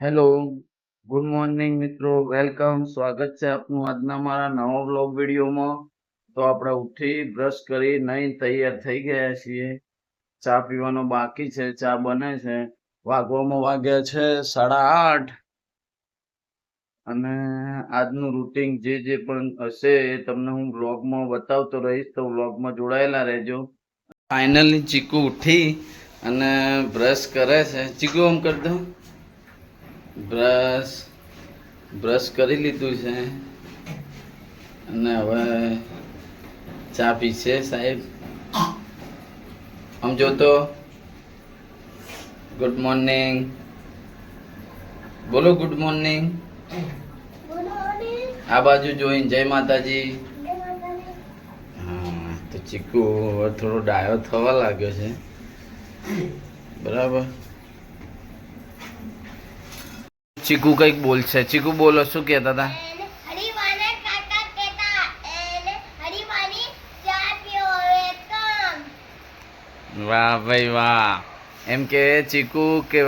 Hello good morning મિત્રો. Welcome સ્વાગત છે આપનું આજના મારા નવા બ્લોગ વિડીયોમાં. તો આપણે ઉઠી બ્રશ કરી નહીં તૈયાર થઈ ગયા છીએ. ચા પીવાનો બાકી છે, ચા બને છે. વાગવામાં વાગ્યા છે સાડા આઠ. અને આજનું રૂટિન જે જે પણ હશે એ તમને હું બ્લોગમાં બતાવતો રહીશ. તો બ્લોગમાં જોડાયેલા રહેજો. ફાઇનલી ચીકુ ઉઠી અને બ્રશ કરે છે. ચીકુ, આમ કરી દઉં. બ્રશ બ્રશ કરી લીધું છે. અને હવે ચા પીશે સાહેબ. આમ જોતો ગુડ મોર્નિંગ બોલો ગુડ મોર્નિંગ આ બાજુ જોઈને જય માતાજી. હા, તો ચીકુ થોડો ડાયો થવા લાગ્યો છે. બરાબર. ચીકુ કંઈક બોલશે. ચીકુ બોલો શું કહેતા હતા? કેતા ચા વેલકમ વાહ ભાઈ વાહ. એમ કે ચીકુ કે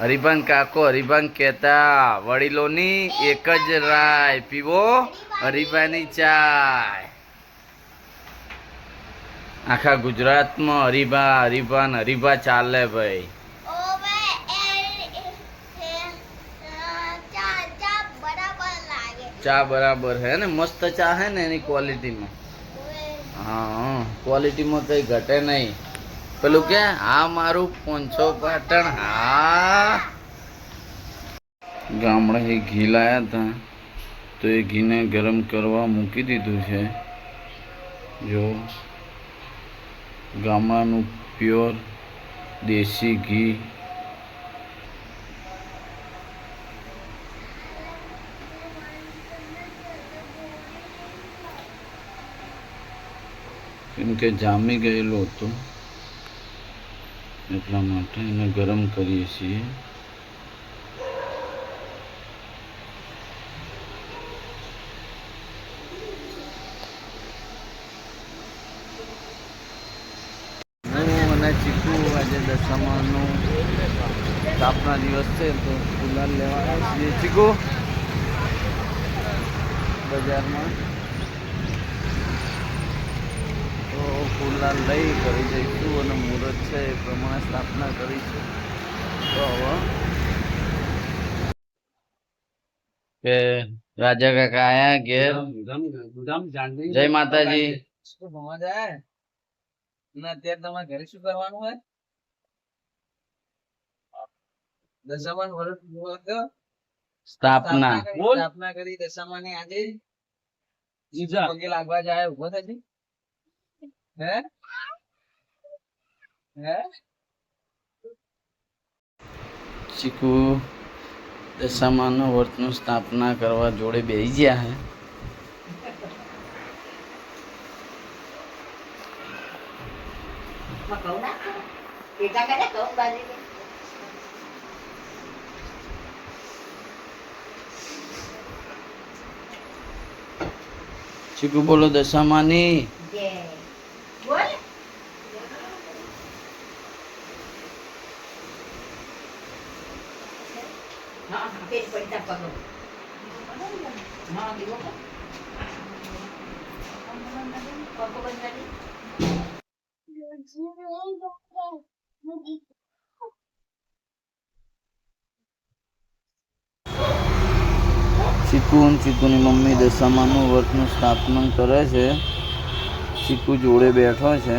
હરિભાન કાકો હરિભાન કહેતા વડીલોની એક જ રાય પીવો હરિભાની ચાય. આખા ગુજરાતમાં હરિભા હરિભાન હરિભા ચાલે ભાઈ ઓવે એ ચા ચા બરાબર લાગે ચા બરાબર હે ને? મસ્ત ચા હે ને એની ક્વોલિટીમાં હા ક્વોલિટીમાં કઈ ઘટે નહીં. પેલું કે, હા, મારું પોંછો પાટણ, હા. ગામડે ઘી લાયા હતા તો એ ઘીને ગરમ કરવા મૂકી દીધું છે. જો, ગામડાનું પ્યોર દેશી ઘી કેમ કે જામી ગયેલું હતું. એટલા માટે એને ગરમ કરીએ છીએ. અને ચીકુ આજે દશામાનો સ્થાપના દિવસ છે તો ગુલાલ લેવા છીએ. ચીકુ, બજારમાં તો ફૂલદાન લઈ કરી જઈશું અને મુહૂર્ત છે એ પ્રમાણે સ્થાપના કરીશું તો હવે કે રાજા કાકા આયા ઘેર? જય માતાજી. અત્યારે તમારે ઘરે શું કરવાનું હોય? દશામાન વર્ષ સ્થાપના. કરી સ્થાપના કરી દશામાની આજે. પગે લાગવા જાય ઊભો થશે હે હે ચીકુ દશામાનો વ્રતનું સ્થાપના કરવા જોડે બેસી ગયા હે ચીકુ બોલો દશામાની બોલ ચીકુ અને ચીકુની મમ્મી દશામાનું વર્તનું સ્થાપના કરે છે. ચીકુ જોડે બેઠો છે.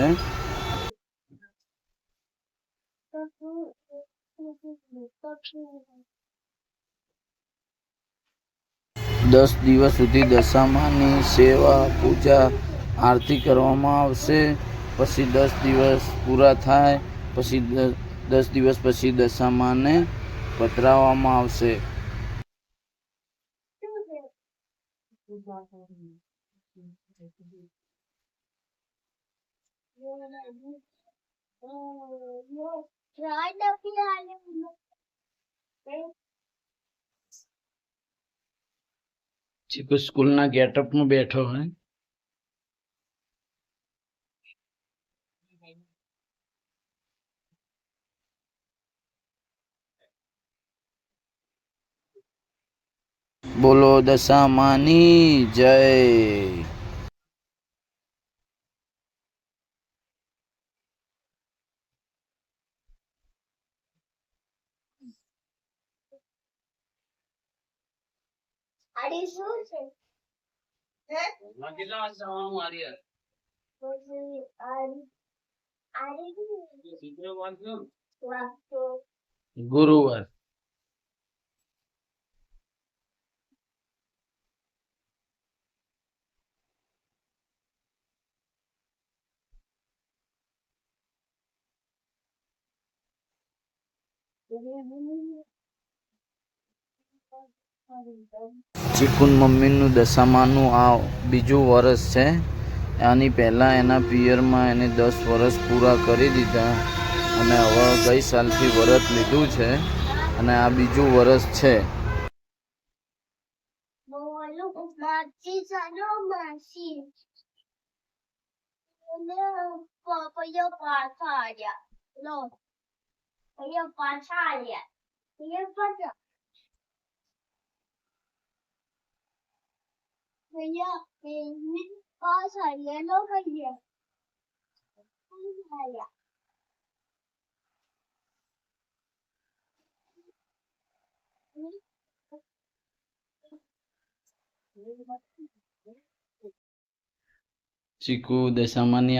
દસ દિવસ સુધી દશામાની સેવા, પૂજા, આરતી કરવામાં આવશે. પછી દસ દિવસ પૂરા થાય, પછી દ- દસ દિવસ પછી દશામાને પધરાવવામાં આવશે. ચીકુ સ્કૂલના ગેટઅપમાં બેઠો હોય. બોલો દશામાની જય. આડી શું છે? કેટલા વાગે જવાનું આર્ય આડી આડી ચિત્ર વાગતો ગુરુવાર. ચીકુન મમ્મીનું દશામાનું આ બીજું વરસ છે. આની પહેલાં એના પિયરમાં એને દસ વરસ પૂરા કરી દીધા અને હવે ગઈ સાલથી વરસ લીધું છે અને આ બીજું વરસ છે. પાછા આવ્યા. પાછા આવ્યા. પપૈયા પાછા ભૈયા એની પાછા આવ્યા લો ભૈયા પાછા આવ્યા ચીકુ દશામાની